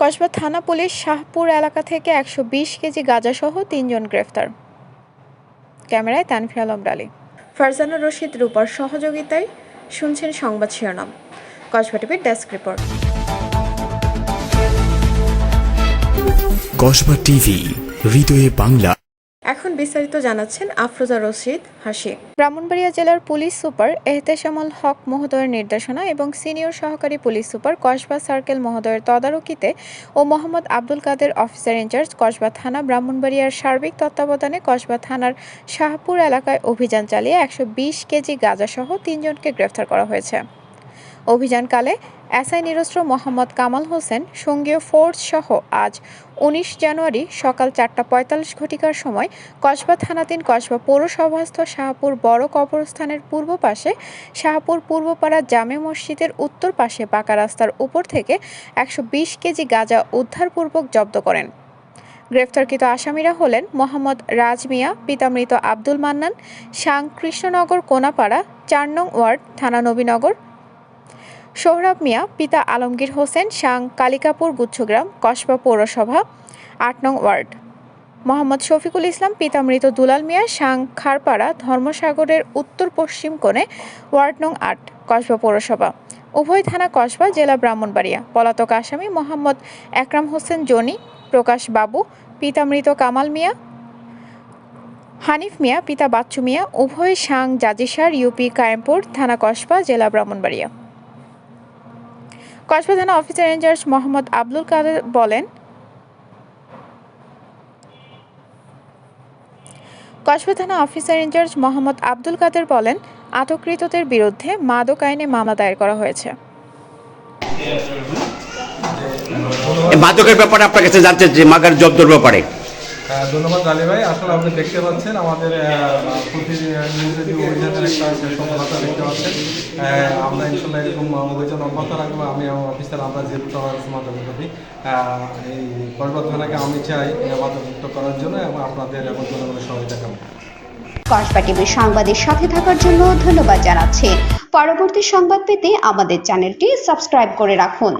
কসবা থানা পুলিশ শাহপুর এলাকা থেকে একশো বিশ কেজি গাঁজাসহ তিনজন গ্রেফতার। ক্যামেরায় তানফির আলম, ডালি। ফারজানা রশিদ রূপার সহযোগিতায় শুনছেন সংবাদ শিরোনাম। কসবা টিভির ডেস্ক রিপোর্ট। কসবা টিভি, হৃদয়ে বাংলা। এখন বিস্তারিত জানাচ্ছেন আফরোজা রশিদ হাসি। ব্রাহ্মণবাড়িয়া জেলার পুলিশ সুপার এহতেশামুল হক মহোদয়ের নির্দেশনা এবং সিনিয়র সহকারী পুলিশ সুপার কসবা সার্কেল মহোদয়ের তদারকিতে ও Mohammad Abdul Kader officer in charge Kasba থানা ব্রাহ্মণবাড়িয়ার সার্বিক তত্ত্বাবধানে কসবা থানার শাহপুর এলাকায় অভিযান চালিয়ে একশো বিশ কেজি গাঁজাসহ তিনজনকে গ্রেফতার করা হয়েছে। অভিযানকালে এসআই নিরস্ত্র মোহাম্মদ কামাল হোসেন, সঙ্গীয় ফোর্স সহ আজ উনিশ জানুয়ারি সকাল চারটা পঁয়তাল্লিশ ঘটিকার সময় কসবা থানাধীন কসবা পৌরসভাস্থ শাহপুর বড় কবরস্থানের পূর্ব পাশে শাহপুর পূর্বপাড়া জামে মসজিদের উত্তর পাশে পাকা রাস্তার উপর থেকে একশো বিশ কেজি গাঁজা উদ্ধারপূর্বক জব্দ করেন। গ্রেফতারকৃত আসামিরা হলেন মোহাম্মদ রাজমিয়া, পিতামৃত আব্দুল মান্নান সাং কৃষ্ণনগর কোনাপাড়া, চার নং ওয়ার্ড, থানা নবীনগর সোহরাব মিয়া, পিতা আলমগীর হোসেন সাং কালিকাপুর গুচ্ছগ্রাম, কসবা পৌরসভা, আট নং ওয়ার্ড। মোহাম্মদ শফিকুল ইসলাম, পিতা মৃত দুলাল মিয়া সাং খারপাড়া, ধর্মসাগরের উত্তর পশ্চিম কোণে, ওয়ার্ড নং আট, কসবা পৌরসভা। উভয় থানা কসবা, জেলা ব্রাহ্মণবাড়িয়া। পলাতক আসামি মোহাম্মদ একরাম হোসেন জনি, প্রকাশ বাবু, পিতা মৃত কামাল মিয়া, হানিফ মিয়া, পিতা বাচ্চু মিয়া, উভয় সাং জাজিসার, ইউপি, কায়েমপুর, থানা কসবা, জেলা ব্রাহ্মণবাড়িয়া। কসবা থানা officer in charge Mohammad Abdul Kader বলেন কসবা থানা officer in charge Mohammad Abdul Kader বলেন, আটককৃতদের বিরুদ্ধে মাদক আইনে মামলা দায়ের করা হয়েছে। মাদকের ব্যাপারে আপনার কাছে জানতে যে মাগার জব্দর ব্যাপারে। ধন্যবাদ আলী ভাই। আসলে আপনি দেখতে পাচ্ছেন আমাদের আমরা ইনশাল্লাহ এরকম অভিযান অব্যাহত রাখব। আমি আমার অফিসার আমরা যে মাধ্যমে এই থানাকে আমি চাই মাদকমুক্ত করার জন্য এবং আপনাদের এবং জনগণের সহযোগিতা কামনা। কসবা টিভির সংবাদের সাথে থাকার জন্য ধন্যবাদ জানাচ্ছি। পরবর্তী সংবাদ পেতে আমাদের চ্যানেলটি সাবস্ক্রাইব করে রাখুন।